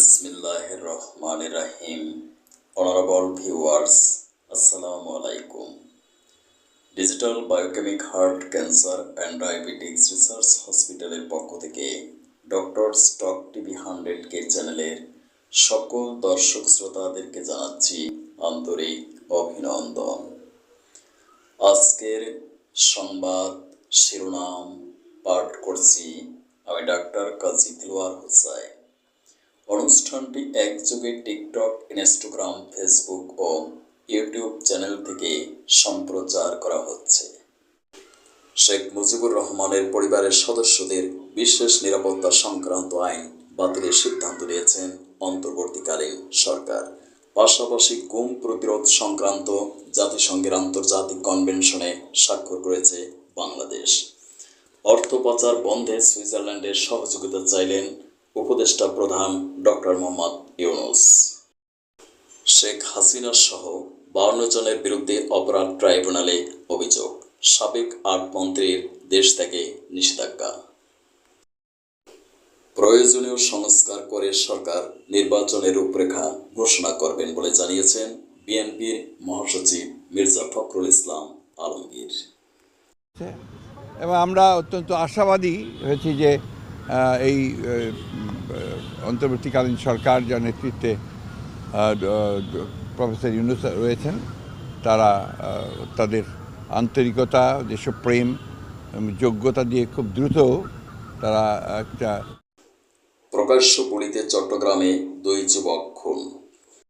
বিসমিল্লাহির রহমানির রাহিম honourable viewers আসসালামু আলাইকুম digital biochemic heart cancer and diabetics research হসপিটালের পক্ষ থেকে doctor stock TV hundred K চ্যানেলের সকল দর্শক শ্রোতাদেরকে জানাচ্ছি আন্তরিক অভিনন্দন। আজকের সংবাদ শিরোনাম পাঠ করছি আমি ডাক্তার কাজী দিলওয়ার হোসাইন। অনুষ্ঠানটি একযোগে টিকটক, ইনস্টাগ্রাম, ফেসবুক ও ইউটিউব চ্যানেল থেকে সম্প্রচার করা হচ্ছে। শেখ মুজিবুর রহমানের পরিবারের সদস্যদের বিশেষ নিরাপত্তা সংক্রান্ত আইন বাতিলের সিদ্ধান্ত নিয়েছেন অন্তর্বর্তীকালীন সরকার। পাশাপাশি গুম প্রতিরোধ সংক্রান্ত জাতিসংঘের আন্তর্জাতিক কনভেনশনে স্বাক্ষর করেছে বাংলাদেশ। অর্থ পাচার বন্ধে সুইজারল্যান্ডের সহযোগিতা চাইলেন উপদেষ্টা প্রধান ডক্টর মোহাম্মদ ইউনুস। শেখ হাসিনা সহ বাউন্ন জনের বিরুদ্ধে অপরাধ ট্রাইব্যুনালে অভিযোগ, সাবেক আট মন্ত্রীর দেশ থেকে নিষেধাজ্ঞা। প্রয়োজনীয় সংস্কার করে সরকার নির্বাচনের রূপরেখা ঘোষণা করবেন বলে জানিয়েছেন বিএনপির মহাসচিব মির্জা ফখরুল ইসলাম আলমগীর। এবং আমরা অত্যন্ত আশাবাদী হয়েছি যে এই অন্তর্বর্তীকালীন সরকার যার নেতৃত্বে প্রফেসর ইউনুস রয়েছেন, তারা তাদের আন্তরিকতা, যেসব প্রেম যোগ্যতা দিয়ে খুব দ্রুত তারা একটা প্রকাশ্য গুলিতে চট্টগ্রামে দুই যুবক খুন।